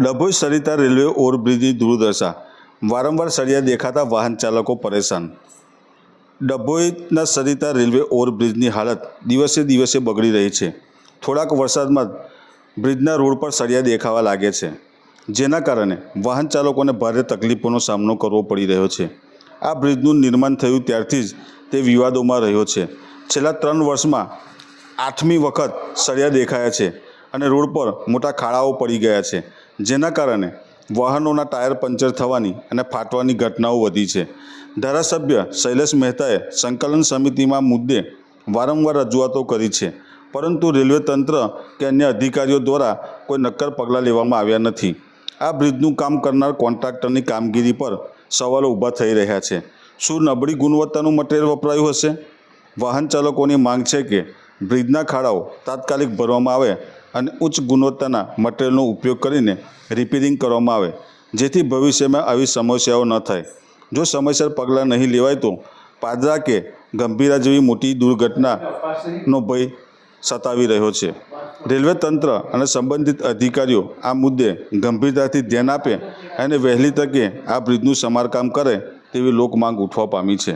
Dabhoi Sarita railway ઓવરબ્રિજની દુર્દશા. વારંવાર સળિયા દેખાતા વાહન ચાલકો પરેશાન. ડભોઈના સરિતા રેલવે ઓવરબ્રિજની હાલત દિવસે દિવસે બગડી રહી છે. થોડાક વરસાદમાં બ્રિજના રોડ પર સળિયા દેખાવા લાગે છે. જેના કારણે વાહન ચાલકોને ભારે તકલીફોનો સામનો કરવો પડી રહ્યો છે. આ બ્રિજનું નિર્માણ થયું ત્યારથી જ તે વિવાદોમાં રહ્યો છે. છેલ્લા ત્રણ વર્ષમાં આઠમી વખત સળિયા દેખાયા છે. અને રોડ પર મોટા ખાડાઓ પડી ગયા છે. જેના કારણે વાહનોના ટાયર પંચર થવાની અને ફાટવાની ઘટનાઓ વધી છે. ધારાસભ્ય શૈલેષ મહેતાએ સંકલન સમિતિમાં મુદ્દે વારંવાર રજૂઆતો કરી છે. પરંતુ રેલવે તંત્ર કે અન્ય અધિકારીઓ દ્વારા કોઈ નક્કર પગલાં લેવામાં આવ્યા નથી. આ બ્રિજનું કામ કરનાર કોન્ટ્રાક્ટરની કામગીરી પર સવાલો ઊભા થઈ રહ્યા છે. શું નબળી ગુણવત્તાનું મટીરિયલ વપરાયું હશે? વાહન ચાલકોની માંગ છે કે બ્રિજના ખાડાઓ તાત્કાલિક ભરવામાં આવે અને ઉચ્ચ ગુણવત્તાના મટીરિયલનો ઉપયોગ કરીને રિપેરિંગ કરવામાં આવે, જેથી ભવિષ્યમાં આવી સમસ્યાઓ ન થાય. જો સમયસર પગલાં નહીં લેવાય તો પાદરા કે ગંભીરા જેવી મોટી દુર્ઘટનાનો ભય સતાવી રહ્યો છે. રેલવે તંત્ર અને સંબંધિત અધિકારીઓ આ મુદ્દે ગંભીરતાથી ધ્યાન આપે અને વહેલી તકે આ બ્રિજનું સમારકામ કરે તેવી લોકમાંગ ઉઠવા પામી છે.